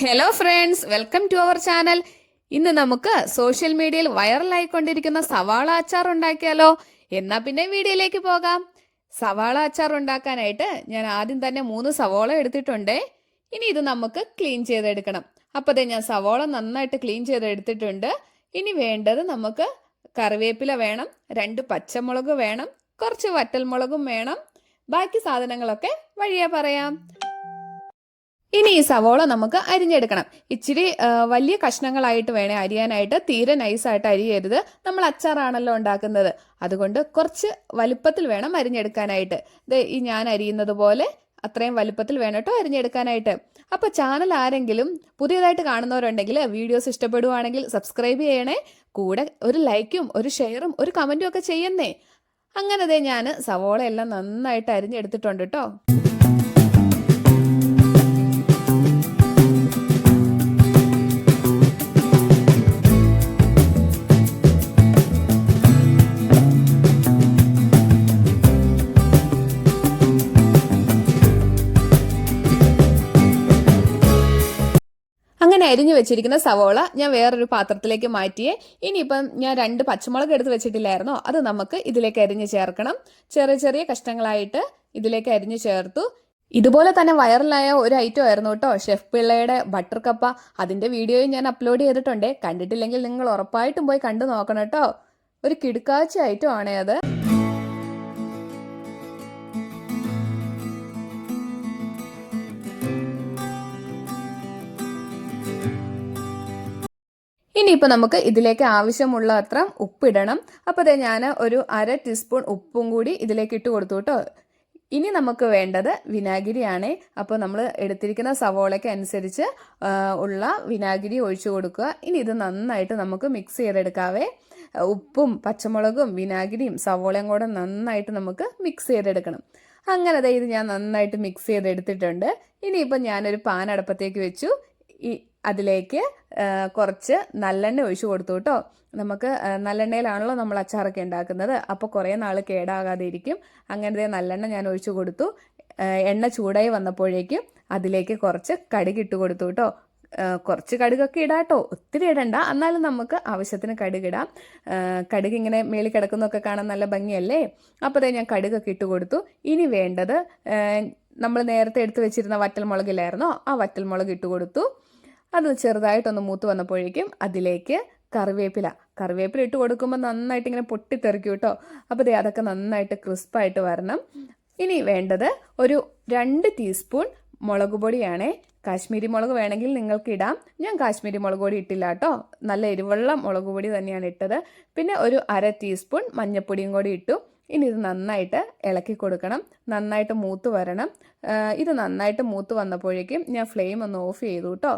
Hello friends welcome to our channel ഇന്ന് നമുക്ക് social മീഡിയയിൽ വൈറലായിക്കൊണ്ടിരിക്കുന്ന സവാള അച്ചാർ ഉണ്ടാക്കിയാലോ? എന്നാ പിന്നെ വീഡിയോയിലേക്ക് പോകാം. സവാള അച്ചാർ ഉണ്ടാക്കാനായിട്ട് ഞാൻ ആദ്യം തന്നെ മൂന്ന് സവാള എടുത്തിട്ടുണ്ട്. ഇനി ഇത് നമുക്ക് ക്ലീൻ ചെയ്തെടുക്കണം. അപ്പോൾ അതെ ഞാൻ സവാള നന്നായിട്ട് ക്ലീൻ ചെയ്തെടുത്തിട്ടുണ്ട്. ഇനി വേണ്ടത് നമുക്ക് കറിവേപ്പില വേണം രണ്ട് പച്ചമുളക് വേണം കുറച്ച് വറ്റൽമുളകും വേണം. ബാക്കി സാധനങ്ങളൊക്കെ വഴിയാ പറയാം. ഇനി ഈ സവോള നമുക്ക് അരിഞ്ഞെടുക്കണം. ഇച്ചിരി വലിയ കഷ്ണങ്ങളായിട്ട് വേണേ അരിയാനായിട്ട് തീരെ നൈസായിട്ട് അരിയരുത്. നമ്മൾ അച്ചാറാണല്ലോ ഉണ്ടാക്കുന്നത്. അതുകൊണ്ട് കുറച്ച് വലുപ്പത്തിൽ വേണം അരിഞ്ഞെടുക്കാനായിട്ട്. ഇത് ഈ ഞാൻ അരിയുന്നത് പോലെ അത്രയും വലുപ്പത്തിൽ വേണം കേട്ടോ അരിഞ്ഞെടുക്കാനായിട്ട്. അപ്പോൾ ചാനൽ ആരെങ്കിലും പുതിയതായിട്ട് കാണുന്നവരുണ്ടെങ്കിൽ വീഡിയോസ് ഇഷ്ടപ്പെടുവാണെങ്കിൽ സബ്സ്ക്രൈബ് ചെയ്യണേ. കൂടെ ഒരു ലൈക്കും ഒരു ഷെയറും ഒരു കമന്റും ഒക്കെ ചെയ്യുന്നേ. അങ്ങനെ ദേ ഞാൻ സവോള എല്ലാം നന്നായിട്ട് അരിഞ്ഞെടുത്തിട്ടുണ്ട് കേട്ടോ അങ്ങനെ അരിഞ്ഞു വെച്ചിരിക്കുന്ന സവോള ഞാൻ വേറൊരു പാത്രത്തിലേക്ക് മാറ്റിയേ. ഇനിയിപ്പം ഞാൻ രണ്ട് പച്ചമുളക് എടുത്ത് വെച്ചിട്ടില്ലായിരുന്നോ? അത് നമുക്ക് ഇതിലേക്ക് അരിഞ്ഞു ചേർക്കണം. ചെറിയ ചെറിയ കഷ്ണങ്ങളായിട്ട് ഇതിലേക്ക് അരിഞ്ഞു ചേർത്തു. ഇതുപോലെ തന്നെ വൈറലായ ഒരു ഐറ്റം ആയിരുന്നു കേട്ടോ. ഷെഫ് പിള്ളയുടെ ബട്ടർ കപ്പ. അതിന്റെ വീഡിയോയും ഞാൻ അപ്ലോഡ് ചെയ്തിട്ടുണ്ട്. കണ്ടിട്ടില്ലെങ്കിൽ നിങ്ങൾ ഉറപ്പായിട്ടും പോയി കണ്ടു നോക്കണം കേട്ടോ. ഒരു കിടുക്കാച്ച ഐറ്റം ആണേ അത്. ഇനിയിപ്പോൾ നമുക്ക് ഇതിലേക്ക് ആവശ്യമുള്ള അത്ര ഉപ്പിടണം. അപ്പോൾ അതെ ഞാൻ ഒരു അര ടീസ്പൂൺ ഉപ്പും കൂടി ഇതിലേക്ക് ഇട്ട് കൊടുത്തു കേട്ടോ. ഇനി നമുക്ക് വേണ്ടത് വിനാഗിരിയാണ്. അപ്പോൾ നമ്മൾ എടുത്തിരിക്കുന്ന സവോളയ്ക്ക് അനുസരിച്ച് ഉള്ള വിനാഗിരി ഒഴിച്ചു കൊടുക്കുക. ഇനി ഇത് നന്നായിട്ട് നമുക്ക് മിക്സ് ചെയ്തെടുക്കാവേ. ഉപ്പും പച്ചമുളകും വിനാഗിരിയും സവോളയും കൂടെ നന്നായിട്ട് നമുക്ക് മിക്സ് ചെയ്തെടുക്കണം. അങ്ങനെ ദേ ഇത് ഞാൻ നന്നായിട്ട് മിക്സ് ചെയ്തെടുത്തിട്ടുണ്ട്. ഇനിയിപ്പോൾ ഞാനൊരു പാൻ അടുപ്പത്തേക്ക് വെച്ചു. അതിലേക്ക് കുറച്ച് നല്ലെണ്ണ ഒഴിച്ചു കൊടുത്തു കേട്ടോ. നമുക്ക് നല്ലെണ്ണയിലാണല്ലോ നമ്മൾ അച്ചാറൊക്കെ ഉണ്ടാക്കുന്നത്. അപ്പോൾ കുറേ നാൾ കേടാകാതെ ഇരിക്കും അങ്ങനത്തെ നല്ലെണ്ണ ഞാൻ ഒഴിച്ചു കൊടുത്തു. എണ്ണ ചൂടായി വന്നപ്പോഴേക്കും അതിലേക്ക് കുറച്ച് കടുക് ഇട്ട് കൊടുത്തു കേട്ടോ. കുറച്ച് കടുകൊക്കെ ഇടാട്ടോ ഒത്തിരി ഇടണ്ട. എന്നാലും നമുക്ക് ആവശ്യത്തിന് കടുകിടാം കടുക് ഇങ്ങനെ മേളിൽ കിടക്കുന്നൊക്കെ കാണാൻ നല്ല ഭംഗിയല്ലേ? അപ്പോൾ ഞാൻ കടുകൊക്കെ ഇട്ട് കൊടുത്തു. ഇനി വേണ്ടത് നമ്മൾ നേരത്തെ എടുത്തു വെച്ചിരുന്ന വറ്റൽമുളകിലായിരുന്നോ? ആ വറ്റൽമുളക് ഇട്ട് കൊടുത്തു. അത് ചെറുതായിട്ടൊന്ന് മൂത്ത് വന്നപ്പോഴേക്കും അതിലേക്ക് കറിവേപ്പില. കറിവേപ്പില ഇട്ട് കൊടുക്കുമ്പോൾ നന്നായിട്ട് ഇങ്ങനെ പൊട്ടിത്തെറിക്കും കേട്ടോ അപ്പോൾ ദേ അതൊക്കെ നന്നായിട്ട് ക്രിസ്പായിട്ട് വരണം. ഇനി വേണ്ടത് ഒരു രണ്ട് ടീസ്പൂൺ മുളക് പൊടിയാണേ. കാശ്മീരി മുളക് വേണമെങ്കിൽ നിങ്ങൾക്ക് ഇടാം. ഞാൻ കാശ്മീരി മുളക് പൊടി ഇട്ടില്ല കേട്ടോ നല്ല എരിവുള്ള മുളക് പൊടി തന്നെയാണ് ഇട്ടത്. പിന്നെ ഒരു അര ടീസ്പൂൺ മഞ്ഞൾപ്പൊടിയും കൂടി ഇട്ടു. ഇനി ഇത് നന്നായിട്ട് ഇളക്കി കൊടുക്കണം. നന്നായിട്ട് മൂത്ത് വരണം. ഇത് നന്നായിട്ട് മൂത്ത് വന്നപ്പോഴേക്കും ഞാൻ ഫ്ലെയിം ഒന്ന് ഓഫ് ചെയ്തു കേട്ടോ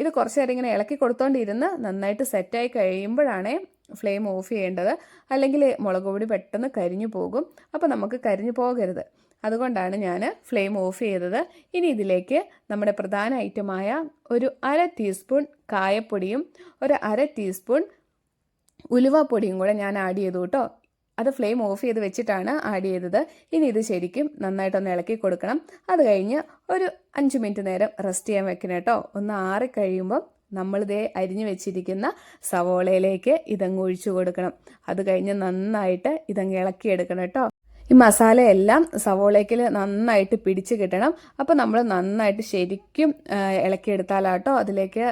ഇത് കുറച്ച് നേരം ഇങ്ങനെ ഇളക്കി കൊടുത്തോണ്ടിരുന്ന് നന്നായിട്ട് സെറ്റായി കഴിയുമ്പോഴാണ് ഫ്ലെയിം ഓഫ് ചെയ്യേണ്ടത്. അല്ലെങ്കിൽ മുളക് പൊടി പെട്ടെന്ന് കരിഞ്ഞു പോകും. അപ്പോൾ നമുക്ക് കരിഞ്ഞു പോകരുത്. അതുകൊണ്ടാണ് ഞാൻ ഫ്ലെയിം ഓഫ് ചെയ്തത്. ഇനി ഇതിലേക്ക് നമ്മുടെ പ്രധാന ഐറ്റമായ ഒരു അര ടീസ്പൂൺ കായപ്പൊടിയും ഒരു അര ടീസ്പൂൺ ഉലുവപ്പൊടിയും കൂടെ ഞാൻ ആഡ് ചെയ്തു കേട്ടോ. അത് ഫ്ലെയിം ഓഫ് ചെയ്ത് വെച്ചിട്ടാണ് ആഡ് ചെയ്തത്. ഇനി ഇത് ശരിക്കും നന്നായിട്ടൊന്ന് ഇളക്കി കൊടുക്കണം. അത് കഴിഞ്ഞ് ഒരു അഞ്ച് മിനിറ്റ് നേരം റെസ്റ്റ് ചെയ്യാൻ വെക്കണം കേട്ടോ. ഒന്ന് ആറി കഴിയുമ്പം നമ്മളിതേ അരിഞ്ഞു വെച്ചിരിക്കുന്ന സവോളയിലേക്ക് ഇതങ്ങ് ഒഴിച്ചു കൊടുക്കണം. അത് കഴിഞ്ഞ് നന്നായിട്ട് ഇതങ്ങ് ഇളക്കിയെടുക്കണം കേട്ടോ. ഈ മസാലയെല്ലാം സവോളയ്ക്കിൽ നന്നായിട്ട് പിടിച്ച് കിട്ടണം. അപ്പോൾ നമ്മൾ നന്നായിട്ട് ശരിക്കും ഇളക്കിയെടുത്താലാട്ടോ അതിലേക്ക്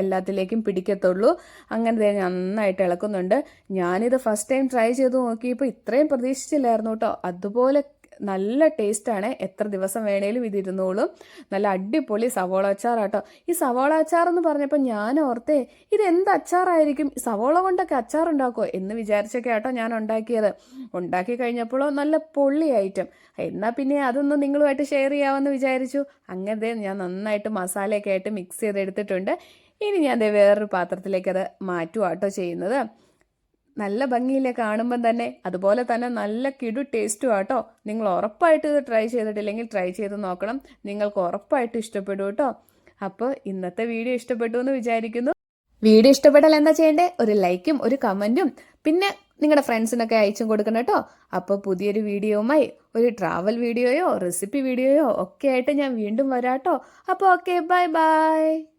എല്ലാത്തിലേക്കും പിടിക്കത്തുള്ളൂ. അങ്ങനെ നന്നായിട്ട് ഇളക്കുന്നുണ്ട്. ഞാനിത് ഫസ്റ്റ് ടൈം ട്രൈ ചെയ്ത് നോക്കിയപ്പോൾ ഇത്രയും പ്രതീക്ഷിച്ചില്ലായിരുന്നു കേട്ടോ. അതുപോലെ നല്ല ടേസ്റ്റാണ്. എത്ര ദിവസം വേണേലും ഇത് ഇരുന്നോളും. നല്ല അടിപൊളി സവോള അച്ചാറാട്ടോ. ഈ സവോള അച്ചാർ എന്ന് പറഞ്ഞപ്പോൾ ഞാൻ ഓർത്തേ ഇത് എന്ത് അച്ചാറായിരിക്കും? സവോള കൊണ്ടൊക്കെ അച്ചാർ ഉണ്ടാക്കുമോ എന്ന് വിചാരിച്ചൊക്കെ ആട്ടോ ഞാൻ ഉണ്ടാക്കിയത്. ഉണ്ടാക്കി കഴിഞ്ഞപ്പോഴോ നല്ല പൊള്ളി ഐറ്റം. എന്നാൽ പിന്നെ അതൊന്നും നിങ്ങളുമായിട്ട് ഷെയർ ചെയ്യാമെന്ന് വിചാരിച്ചു. അങ്ങനെ ഞാൻ നന്നായിട്ട് മസാലയൊക്കെ ആയിട്ട് മിക്സ് ചെയ്തെടുത്തിട്ടുണ്ട്. ഇനി ഞാൻ വേറൊരു പാത്രത്തിലേക്ക് അത് മാറ്റുവാട്ടോ ചെയ്യുന്നത്. നല്ല ഭംഗിയില്ലേ കാണുമ്പം തന്നെ അതുപോലെ തന്നെ നല്ല കിടു ടേസ്റ്റും ആട്ടോ. നിങ്ങൾ ഉറപ്പായിട്ട് ഇത് ട്രൈ ചെയ്തിട്ടില്ലെങ്കിൽ ട്രൈ ചെയ്ത് നോക്കണം. നിങ്ങൾക്ക് ഉറപ്പായിട്ട് ഇഷ്ടപ്പെടും കേട്ടോ. അപ്പോൾ ഇന്നത്തെ വീഡിയോ ഇഷ്ടപ്പെട്ടു എന്ന് വിചാരിക്കുന്നു. വീഡിയോ ഇഷ്ടപ്പെട്ടാൽ എന്താ ചെയ്യേണ്ടത് ഒരു ലൈക്കും ഒരു കമന്റും പിന്നെ നിങ്ങളുടെ ഫ്രണ്ട്സിനൊക്കെ അയച്ചും കൊടുക്കണം കേട്ടോ. അപ്പോൾ പുതിയൊരു വീഡിയോയുമായി ഒരു ട്രാവൽ വീഡിയോയോ റെസിപ്പി വീഡിയോയോ ഒക്കെ ആയിട്ട് ഞാൻ വീണ്ടും വരാട്ടോ. അപ്പോൾ ഓക്കെ ബൈ ബൈ